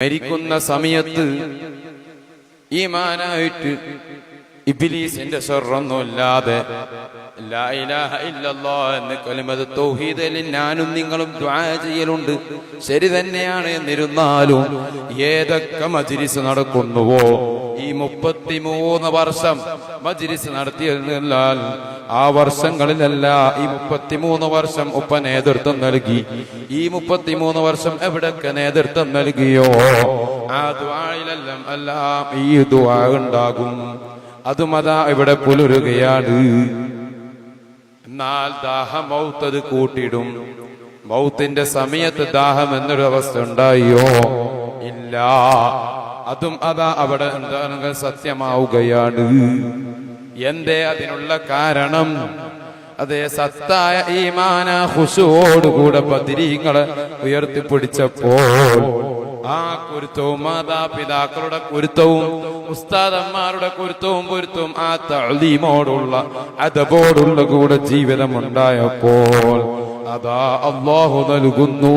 മരിക്കുന്ന സമയത്ത് ഈമാനായിട്ട് ഇബിലീസിന്റെ തൗഹീദിൽ ഞാനും നിങ്ങളും ചെയ്യലുണ്ട്. ശരി തന്നെയാണ് എന്നിരുന്നാലും ഏതൊക്കെ മജിരിസ് നടക്കുന്നുവോ ഈ മുപ്പത്തിമൂന്ന് വർഷം മജിരിസ് നടത്തിയാൽ ആ വർഷങ്ങളിലല്ല ഈ മുപ്പത്തിമൂന്ന് വർഷം ഉപ്പ നേതൃത്വം നൽകി. ഈ മുപ്പത്തിമൂന്ന് വർഷം എവിടൊക്കെ നേതൃത്വം നൽകിയോ ആ ദ്വായിലെല്ലാം എല്ലാം ഈ ദ്വാ ഉണ്ടാകും. അതും ഇവിടെ പുലരുകയാണ്. എന്നാൽ ദാഹം മൗത്തത് കൂട്ടിടും മൗത്തിന്റെ സമയത്ത് ദാഹം എന്നൊരു അവസ്ഥ ഉണ്ടായോ? ഇല്ല. അതും അതാ അവിടെ എന്താണെങ്കിൽ സത്യമാവുകയാണ്. എന്തേ അതിനുള്ള കാരണം? അതേ സത്തായ ഈമാന ഹുഷോടുകൂടെ പതിരീങ്ങളെ ഉയർത്തിപ്പിടിച്ചപ്പോൾ ആ കുരുത്തവും മാതാപിതാക്കളുടെ കുരുത്തവും ഉസ്താദന്മാരുടെ കുരുത്തവും പൊരുത്തവും ആ തളീമോടുള്ള അതബോടുള്ള കൂടെ ജീവിതം ഉണ്ടായപ്പോൾ അതാ അള്ളാഹു നൽകുന്നു.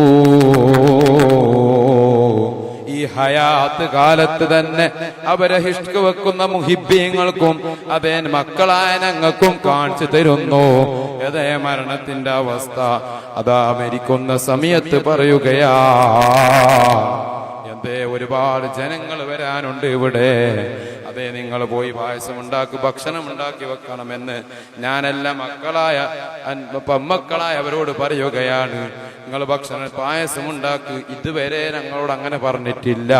ഈ ഹയാത്ത് കാലത്ത് തന്നെ അവരെ ഹിഷ്ക്ക് വെക്കുന്ന മുഹിബ്യങ്ങൾക്കും അതേ മക്കളായ ഞങ്ങൾക്കും കാണിച്ചു തരുന്നു. അതേ മരണത്തിന്റെ അവസ്ഥ അതാ മരിക്കുന്ന സമയത്ത് പറയുകയാ. ഒരുപാട് ജനങ്ങൾ വരാനുണ്ട് ഇവിടെ. അതെ നിങ്ങൾ പോയി പായസം ഉണ്ടാക്കി ഭക്ഷണം ഉണ്ടാക്കി വെക്കണമെന്ന് ഞാനെല്ലാം മക്കളായ മക്കളായ അവരോട് പറയുകയാണ്. നിങ്ങൾ ഭക്ഷണം പായസം ഉണ്ടാക്കി ഇതുവരെ ഞങ്ങളോട് അങ്ങനെ പറഞ്ഞിട്ടില്ല.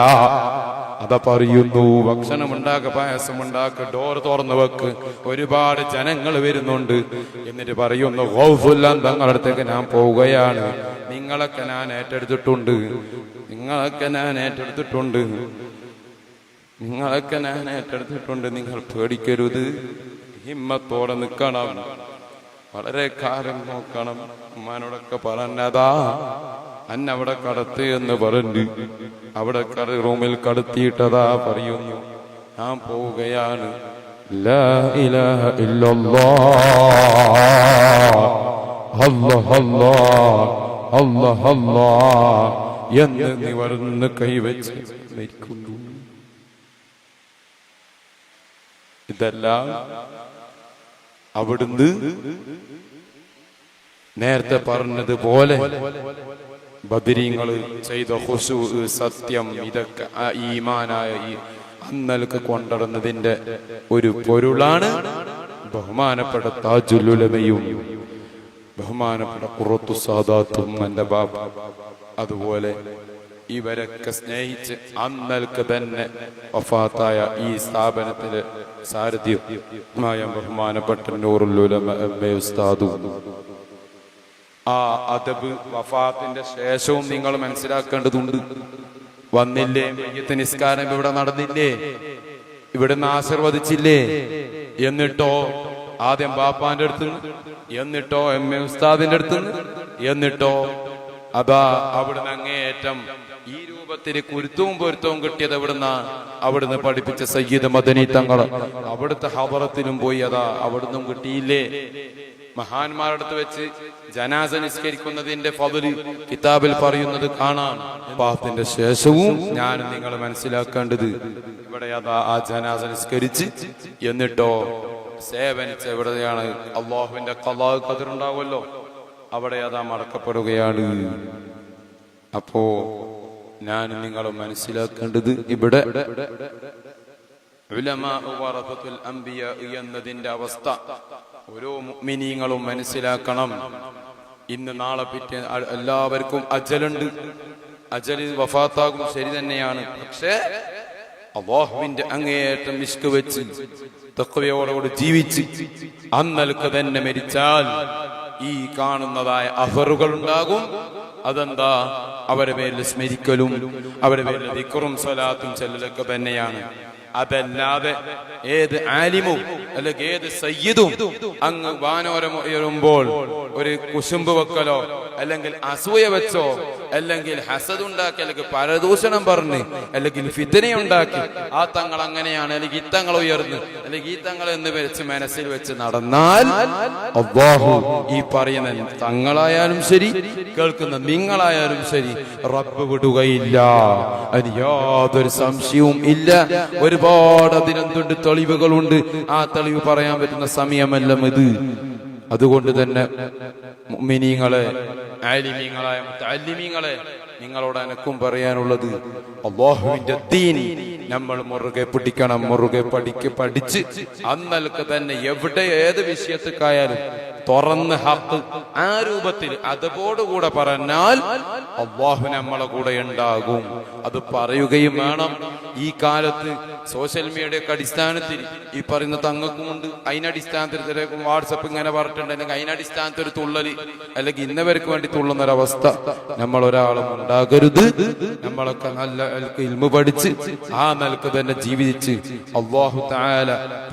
അത പറയുന്നു ഭക്ഷണം ഉണ്ടാക്ക പായസം ഉണ്ടാക്ക ഡോർ തുറന്നു വെക്ക്. ഒരുപാട് ജനങ്ങൾ വരുന്നുണ്ട്. എന്നിട്ട് പറയുന്നു തങ്ങളുടെ അടുത്തേക്ക് ഞാൻ പോവുകയാണ്. നിങ്ങളൊക്കെ ഞാൻ ഏറ്റെടുത്തിട്ടുണ്ട്. നിങ്ങളൊക്കെ ഞാൻ ഏറ്റെടുത്തിട്ടുണ്ട്. നിങ്ങളൊക്കെ ഞാൻ ഏറ്റെടുത്തിട്ടുണ്ട്. നിങ്ങൾ പേടിക്കരുത്. ഹിമ്മത്തോടെ നിൽക്കണം. വളരെ കാലം നോക്കണം. ഉമ്മാനോടൊക്കെ പറഞ്ഞതാ. അന്നവിടെ കടത്ത് എന്ന് പറഞ്ഞു അവിടെ റൂമിൽ കടത്തിയിട്ടതാ പറയുന്നു. ഞാൻ പോവുകയാണ്. ലാ ഇലാഹ ഇല്ലല്ലാഹ് അല്ലാഹ് അല്ലാഹ് എന്ന് നിവർന്ന് കൈവച്ച് മരിക്കുന്നു. ഇതെല്ലാം അവിടുന്ന് നേരത്തെ പറഞ്ഞതുപോലെ ബദരീങ്ങൾ ചെയ്ത ഹുസു സത്യം ഇതൊക്കെ ഈമാനായ ഈ അന്നൽക്ക് കൊണ്ടുവന്നതിന്റെ ഒരു പൊരുളാണ് ബഹുമാനപ്പെട്ട താജുലുലമയും ബഹുമാനപ്പെട്ട കുറത്തു സാദാത്തും എന്റെ ബാബ. അതുപോലെ ഇവരൊക്കെ സ്നേഹിച്ച് അന്നൽക്ക് തന്നെ വഫാത്തായ ഈ സ്ഥാപനത്തിലെ സാരഥ്യമായ ബഹുമാനപ്പെട്ട നൂറുല്ലൂലും എ ആ അതബ് വഫാത്തിന്റെ ശേഷവും നിങ്ങൾ മനസ്സിലാക്കേണ്ടതുണ്ട്. വന്നില്ലേ മയ്യത്ത് നിസ്കാരം ഇവിടെ നടന്നില്ലേ? ഇവിടുന്ന് ആശീർവദിച്ചില്ലേ? എന്നിട്ടോ ആദ്യം ബാപ്പാന്റെ അടുത്ത് എന്നിട്ടോ എം എ ഉസ്താദിന്റെ അടുത്ത് എന്നിട്ടോ അതാ അവിടുന്ന് അങ്ങേയറ്റം ഈ രൂപത്തിൽ കുരുത്തവും പൊരുത്തവും കിട്ടിയത് എവിടുന്ന? അവിടുന്ന് പഠിപ്പിച്ച സയ്യിദ് മദനി തങ്ങൾ അവിടുത്തെ ഹബറത്തിനും പോയി അതാ അവിടുന്നും കിട്ടിയില്ലേ? മഹാന്മാരുടെ അടുത്ത് വെച്ച് ജനാസ നിസ്കരിക്കുന്നതിന്റെ ഫതിൽ കിതാബിൽ പറയുന്നത് കാണാം. പാപത്തിന്റെ ശേഷവും ഞാൻ നിങ്ങൾ മനസ്സിലാക്കേണ്ടത്. ഇവിടെ അതാ ആ ജനാസ നിസ്കരിച്ച് എന്നിട്ടോ സേവനിച്ച് എവിടെയാണ്? അള്ളാഹുവിന്റെ കലാ കതിരുണ്ടാവുമല്ലോ. അവിടെ അതാ മടക്കപ്പെടുകയാണ്. അപ്പോ ഞാൻ നിങ്ങൾ മനസ്സിലാക്കേണ്ടത് ഇവിടെ എന്നതിന്റെ അവസ്ഥ. ഓരോ മിനിങ്ങളും മനസ്സിലാക്കണം. ഇന്ന് നാളെ പിറ്റേ എല്ലാവർക്കും അജലുണ്ട്. അജലിൽ വഫാത്താകും ശരി തന്നെയാണ്. പക്ഷേ അള്ളാഹുവിന്റെ അങ്ങേയറ്റം വിഷ്കു വെച്ച് തക്വയോടോട് ജീവിച്ച് അന്നൽക്ക് തന്നെ മരിച്ചാൽ ഈ കാണുന്നതായ അഫറുകൾ ഉണ്ടാകും അതെന്താ? അവരെ പേരിൽ സ്മരിക്കലും അവരെ പേരിൽ ദിക്കറും സ്വലാത്തും ചെല്ലലൊക്കെ തന്നെയാണ്. അതല്ലാതെ ഏത് ആലിമും അല്ലെങ്കിൽ ഏത് സയ്യിദും അങ്ങ് വാനോരമുയരുമ്പോൾ ഒരു കുശുമ്പ് വെക്കലോ അല്ലെങ്കിൽ അസൂയ വെച്ചോ അല്ലെങ്കിൽ ഹസദ് ഉണ്ടാക്കി അല്ലെങ്കിൽ പരദൂഷണം പറഞ്ഞ് അല്ലെങ്കിൽ ഫിതനയുണ്ടാക്കി ആ തങ്ങൾ അങ്ങനെയാണ് അല്ലെങ്കിൽ ഈ തങ്ങൾ ഉയർന്ന് അല്ലെങ്കിൽ ഈ തങ്ങൾ എന്ന് വെച്ച് മനസ്സിൽ വെച്ച് നടന്നാൽ അബ്ബാഹു ഈ പറയുന്ന തങ്ങളായാലും ശരി കേൾക്കുന്ന നിങ്ങളായാലും ശരി റബ്ബ് വിടുകയില്ല. അതിന് യാതൊരു സംശയവും ഇല്ല. ഒരുപാട് അതിനെന്തുണ്ട് തെളിവുകളുണ്ട്. ആ തെളിവ് പറയാൻ പറ്റുന്ന സമയമല്ല ഇത്. അതുകൊണ്ട് തന്നെ മിനിങ്ങളെ ആലിമീങ്ങളായ മുത്തല്ലിമീങ്ങളെ നിങ്ങളോട് എനക്കും പറയാനുള്ളത്. അള്ളാഹുവിന്റെ ദീൻ നമ്മൾ മുറുകെ പിടിക്കണം മുറുകെ പഠിക്ക് പഠിച്ച് അന്നൽക്ക് തന്നെ എവിടെ ഏത് വിഷയത്തിക്കായാലും തുറന്ന് ഹക്ക് ആ രൂപത്തിൽ അതോടുകൂടെ പറഞ്ഞാൽ അള്ളാഹു നമ്മളെ കൂടെ ഉണ്ടാകും. അത് പറയുകയും വേണം. ഈ കാലത്ത് സോഷ്യൽ മീഡിയയുടെ അടിസ്ഥാനത്തിൽ ഈ പറയുന്ന തങ്ങൾക്കുമുണ്ട് അതിനടിസ്ഥാനത്തിൽ വാട്സപ്പ് ഇങ്ങനെ പറഞ്ഞിട്ടുണ്ട് അല്ലെങ്കിൽ അതിനടിസ്ഥാനത്തിൽ ഒരു തുള്ളൽ അല്ലെങ്കിൽ ഇന്നവർക്ക് വേണ്ടി തുള്ളുന്ന ഒരവസ്ഥ നമ്മൾ ഒരാളും ഉണ്ടാകരുത്. നമ്മളൊക്കെ നല്ല ഇൽമ പഠിച്ച് ആ നിലയ്ക്ക് തന്നെ ജീവിച്ച് അള്ളാഹു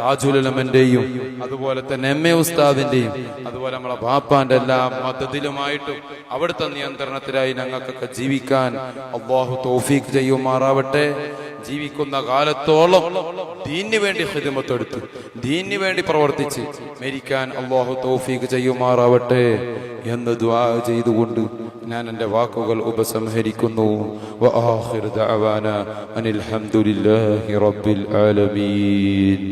താജുലമന്റെയും അതുപോലെ തന്നെ എം എ ഉസ്താദിന്റെയും അതുപോലെ നമ്മളെ ബാപ്പാന്റെ എല്ലാ മതത്തിലുമായിട്ടും അവിടുത്തെ നിയന്ത്രണത്തിലായി ഞങ്ങൾക്കൊക്കെ ജീവിക്കാൻ അള്ളാഹു തൗഫീഖ് ചെയ്യുമാറാവട്ടെ. ജീവിക്കുന്ന കാലത്തോളം ദീനിന് വേണ്ടി ഹിതമത്തെടുത്ത് ദീനിന് വേണ്ടി പ്രവർത്തിച്ച് മരിക്കാൻ അള്ളാഹു തൗഫീഖ് ചെയ്യുമാറാവട്ടെ എന്ന് ദ്വാ ചെയ്തുകൊണ്ട് ഞാൻ എന്റെ വാക്കുകൾ ഉപസംഹരിക്കുന്നു. അനിൽ ആലമീൻ.